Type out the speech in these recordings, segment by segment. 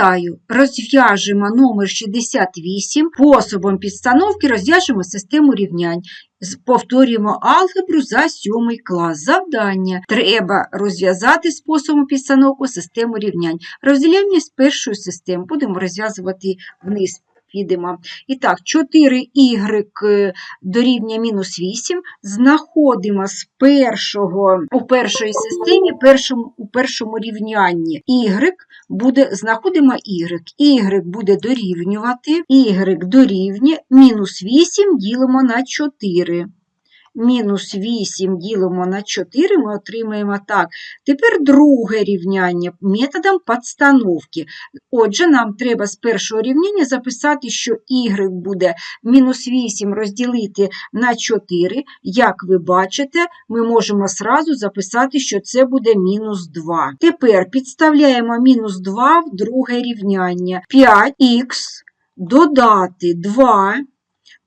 Вітаю! Розв'яжемо номер 68. Способом підстановки розв'яжемо систему рівнянь. Повторюємо алгебру за 7 клас. Завдання. Треба розв'язати способом підстановки систему рівнянь. Розділяємо з першої системи. Будемо розв'язувати вниз. Підемо. І так, 4y е, дорівнює мінус 8. Знаходимо з першого у першої системі, першому, у першому рівнянні y буде, знаходимо y. y буде дорівнювати, y дорівнює мінус 8 ділимо на 4. Мінус 8 ділимо на 4, ми отримаємо так. Тепер друге рівняння методом підстановки. Отже, нам треба з першого рівняння записати, що y буде мінус 8 розділити на 4. Як ви бачите, ми можемо сразу записати, що це буде мінус 2. Тепер підставляємо мінус 2 в друге рівняння. 5х додати 2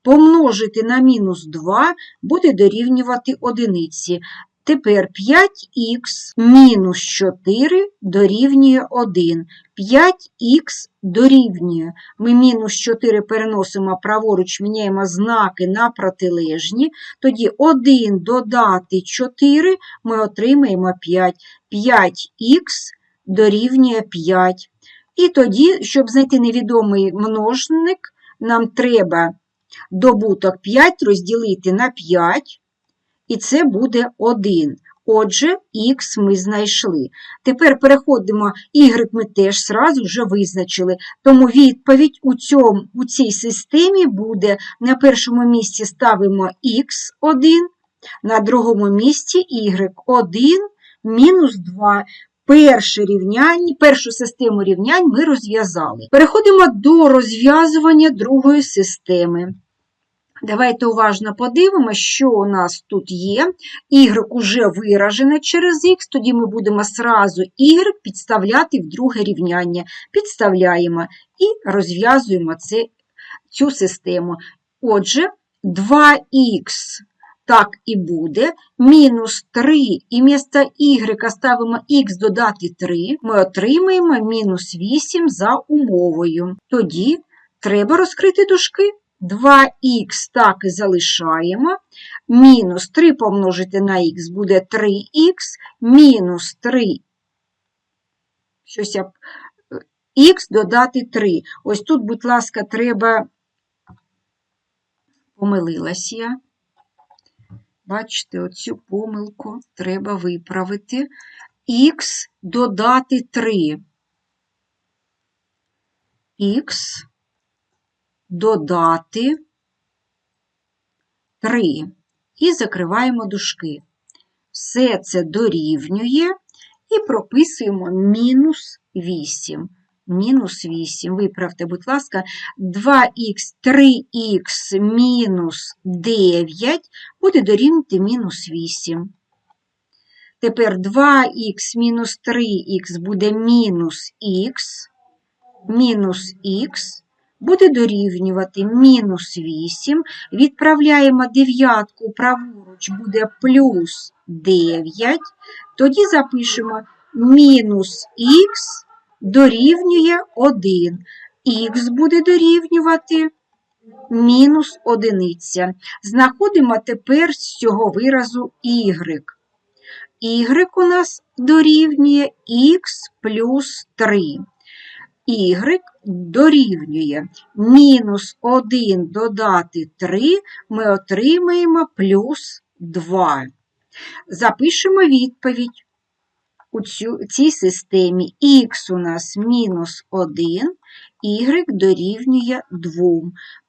помножити на мінус 2 буде дорівнювати одиниці. Тепер 5х мінус 4 дорівнює 1. 5х дорівнює. Ми мінус 4 переносимо праворуч, міняємо знаки на протилежні. Тоді 1 додати 4 ми отримаємо 5. 5х дорівнює 5. І тоді, щоб знайти невідомий множник, нам треба добуток 5 розділити на 5, і це буде 1. Отже, х ми знайшли. Тепер переходимо, y ми теж сразу вже визначили. Тому відповідь у, цьому, у цій системі буде на першому місці ставимо х1, на другому місці y1 мінус 2. Перше рівняння, першу систему рівнянь ми розв'язали. Переходимо до розв'язування другої системи. Давайте уважно подивимося, що у нас тут є. Y уже виражене через Х, тоді ми будемо сразу Y підставляти в друге рівняння. Підставляємо і розв'язуємо цю систему. Отже, 2х так і буде. Мінус 3 і вмісто y ставимо х додати 3, ми отримаємо мінус 8 за умовою. Тоді треба розкрити дужки. 2х так і залишаємо. Мінус 3 помножити на х буде 3х, мінус 3. Щось я х додати 3. Ось тут, будь ласка, треба. Помилилась я. Бачите, оцю помилку треба виправити. Х додати 3. Х додати 3. І закриваємо дужки. Все це дорівнює і прописуємо мінус 8. Мінус 8. Виправте, будь ласка, 2х, 3х мінус 9 буде дорівнювати мінус 8. Тепер 2х мінус 3х буде мінус х, мінус х буде дорівнювати мінус 8. Відправляємо дев'ятку праворуч, буде плюс 9. Тоді запишемо мінус х дорівнює 1. Х буде дорівнювати мінус 1. Знаходимо тепер з цього виразу y. y у нас дорівнює х плюс 3. y дорівнює мінус 1 додати 3, ми отримаємо плюс 2. Запишемо відповідь у цій системі. Х у нас мінус 1, y дорівнює 2.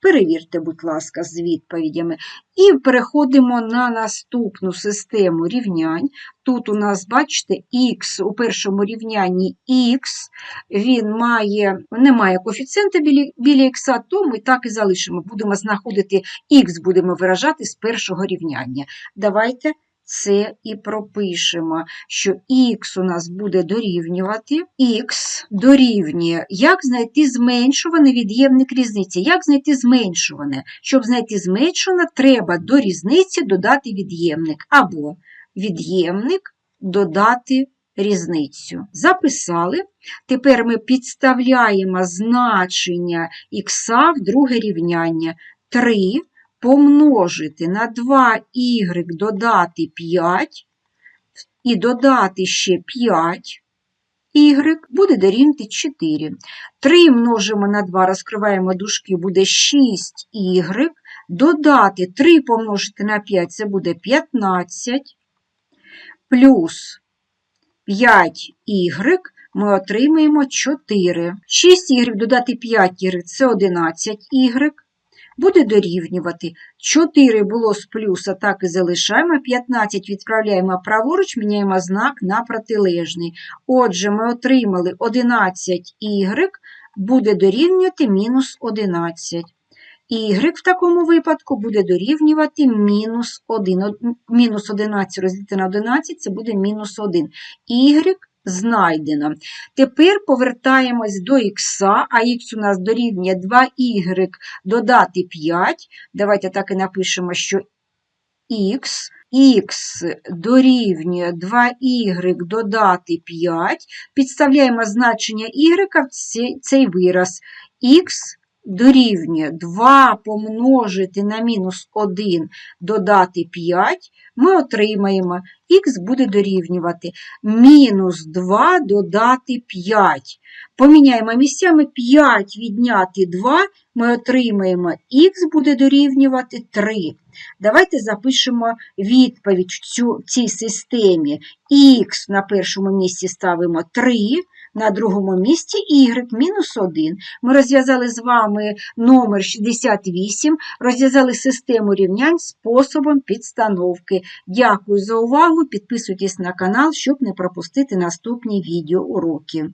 Перевірте, будь ласка, з відповідями. І переходимо на наступну систему рівнянь. Тут у нас, бачите, х у першому рівнянні х, він має, не має коефіцієнта біля, біля х, то ми так і залишимо. Будемо знаходити х, будемо виражати з першого рівняння. Давайте це і пропишемо, що х у нас буде дорівнювати, х дорівнює. Як знайти зменшуваний від'ємник різниці? Як знайти зменшуване? Щоб знайти зменшуване, треба до різниці додати від'ємник. Або від'ємник додати різницю. Записали. Тепер ми підставляємо значення х в друге рівняння. 3 помножити на 2y додати 5 і додати ще 5 y буде дорівнювати 4. 3 множимо на 2, розкриваємо дужки, буде 6y. Додати 3 помножити на 5 це буде 15. Плюс 5y ми отримаємо 4. 6y додати 5y це 11y. Буде дорівнювати 4 було з плюса, так і залишаємо. 15 відправляємо праворуч, міняємо знак на протилежний. Отже, ми отримали 11y буде дорівнювати мінус 11. Y в такому випадку буде дорівнювати мінус 1. Мінус 11 розділити на 11 це буде мінус 1. Y знайдено. Тепер повертаємось до х, а х у нас дорівнює 2y додати 5. Давайте так і напишемо, що х, х дорівнює 2y додати 5. Підставляємо значення y в цей, вираз. х дорівнює 2 помножити на мінус 1 додати 5, ми отримаємо, х буде дорівнювати мінус 2 додати 5. Поміняємо місцями 5 відняти 2, ми отримаємо х буде дорівнювати 3. Давайте запишемо відповідь в цій системі. Х на першому місці ставимо 3, на другому місці y мінус 1. Ми розв'язали з вами номер 68, розв'язали систему рівнянь способом підстановки. Дякую за увагу. Підписуйтесь на канал, щоб не пропустити наступні відеоуроки.